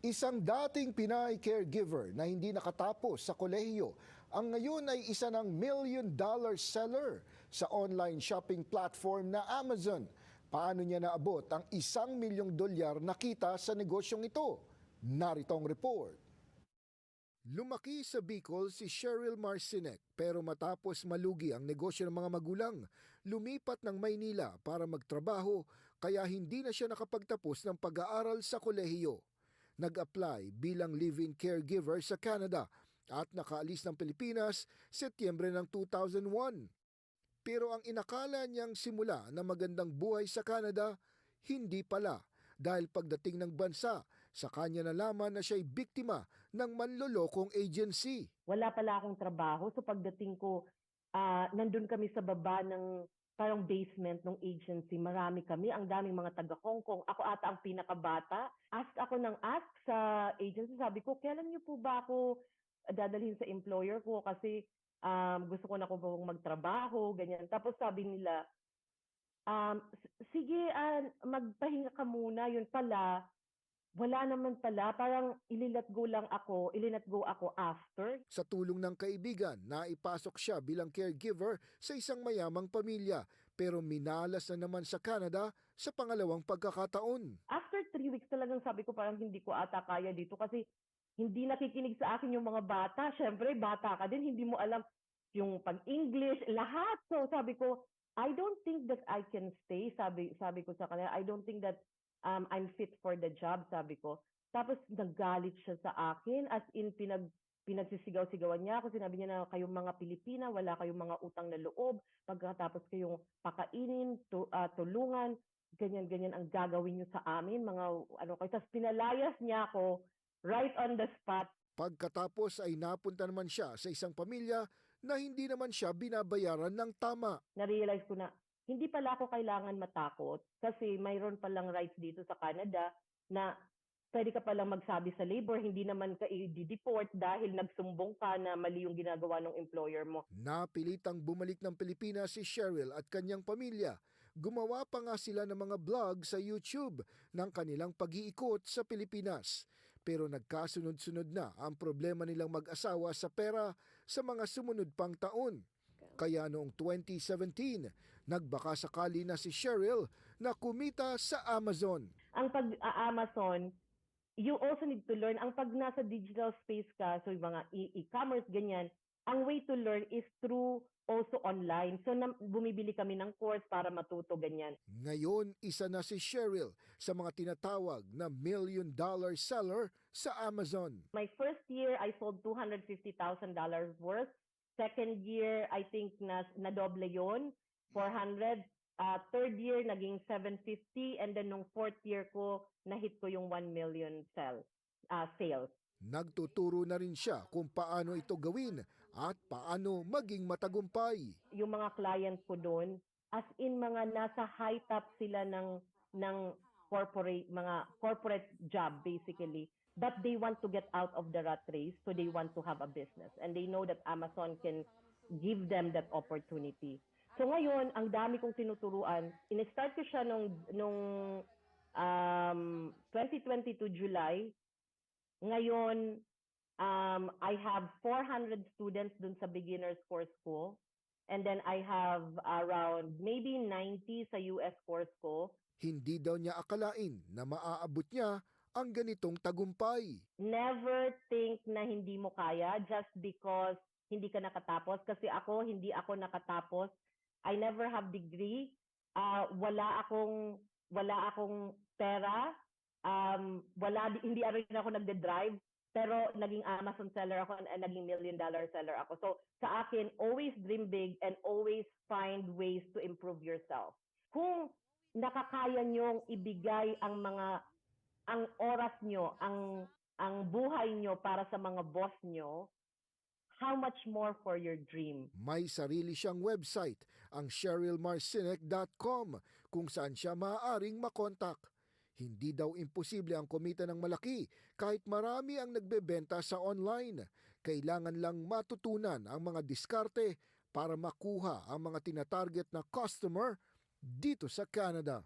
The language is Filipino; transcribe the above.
Isang dating Pinay caregiver na hindi nakatapos sa kolehiyo ang ngayon ay isa ng million dollar seller sa online shopping platform na Amazon. Paano niya naabot ang isang milyong dolyar na kita sa negosyong ito? Narito ang report. Lumaki sa Bicol si Cheryl Marcinek pero matapos malugi ang negosyo ng mga magulang, lumipat ng Maynila para magtrabaho kaya hindi na siya nakapagtapos ng pag-aaral sa kolehiyo. Nag-apply bilang live-in caregiver sa Canada at nakaalis ng Pilipinas Setyembre ng 2001. Pero ang inakala niyang simula na magandang buhay sa Canada, hindi pala dahil pagdating ng bansa, sa kanya nalaman na siya'y biktima ng manlolokong agency. wala pala akong trabaho. So pagdating ko, ah nandun kami sa baba ng parang basement ng agency. Marami kami, ang daming mga taga Hong Kong. Ako ata ang pinakabata. Ask ako ng ask sa agency. Sabi ko, kailan niyo po ba ako dadalhin sa employer ko? Kasi um, gusto ko na ko pong magtrabaho, ganyan. Tapos sabi nila, um, sige, ah, magpahinga ka muna. Yun pala, wala naman pala. Parang ililat go lang ako, ililat go ako after. Sa tulong ng kaibigan, naipasok siya bilang caregiver sa isang mayamang pamilya pero minalas na naman sa Canada sa pangalawang pagkakataon. After three weeks talagang sabi ko parang hindi ko ata kaya dito kasi hindi nakikinig sa akin yung mga bata. Siyempre, bata ka din, hindi mo alam yung pag-English, lahat. So sabi ko, I don't think that I can stay. Sabi, sabi ko sa kanila, I don't think that um, I'm fit for the job, sabi ko. Tapos nagalit siya sa akin as in pinag pinagsisigaw-sigawan niya ako. Sinabi niya na kayong mga Pilipina, wala kayong mga utang na loob. Pagkatapos kayong pakainin, tu- ah, tulungan, ganyan-ganyan ang gagawin niyo sa amin. Mga ano kayo. Tapos pinalayas niya ako right on the spot. Pagkatapos ay napunta naman siya sa isang pamilya na hindi naman siya binabayaran ng tama. Na-realize ko na hindi pala ako kailangan matakot kasi mayroon palang rights dito sa Canada na pwede ka palang magsabi sa labor, hindi naman ka i-deport dahil nagsumbong ka na mali yung ginagawa ng employer mo. Napilitang bumalik ng Pilipinas si Cheryl at kanyang pamilya. Gumawa pa nga sila ng mga vlog sa YouTube ng kanilang pag-iikot sa Pilipinas. Pero nagkasunod-sunod na ang problema nilang mag-asawa sa pera sa mga sumunod pang taon. Kaya noong 2017, nagbaka sakali na si Cheryl na kumita sa Amazon. Ang pag-Amazon, you also need to learn, ang pag nasa digital space ka, so yung mga e-commerce, ganyan, ang way to learn is through also online. So na, bumibili kami ng course para matuto ganyan. Ngayon, isa na si Cheryl sa mga tinatawag na million dollar seller sa Amazon. My first year, I sold $250,000 worth. Second year, I think na nadoble yon 400. Uh, third year, naging 750. And then nung fourth year ko, na-hit ko yung 1 million sell, uh, sales. Nagtuturo na rin siya kung paano ito gawin at paano maging matagumpay. Yung mga clients ko doon, as in mga nasa high top sila ng, ng corporate, mga corporate job basically. But they want to get out of the rat race, so they want to have a business. And they know that Amazon can give them that opportunity. So ngayon, ang dami kong tinuturuan. In-start ko siya nung, nung um, 2022 July. Ngayon, um, I have 400 students dun sa beginners course ko. And then I have around maybe 90 sa US course ko. Hindi daw niya akalain na maaabot niya ang ganitong tagumpay. Never think na hindi mo kaya just because hindi ka nakatapos. Kasi ako, hindi ako nakatapos. I never have degree. Ah, wala akong wala akong pera. Um, wala hindi rin ako nagde-drive. Pero naging Amazon seller ako and, and naging million dollar seller ako. So sa akin, always dream big and always find ways to improve yourself. Kung nakakaya niyong ibigay ang mga ang oras nyo, ang ang buhay nyo para sa mga boss nyo, how much more for your dream? May sarili siyang website, ang CherylMarcinek.com, kung saan siya maaaring makontak. Hindi daw imposible ang kumita ng malaki kahit marami ang nagbebenta sa online. Kailangan lang matutunan ang mga diskarte para makuha ang mga tinatarget na customer dito sa Canada.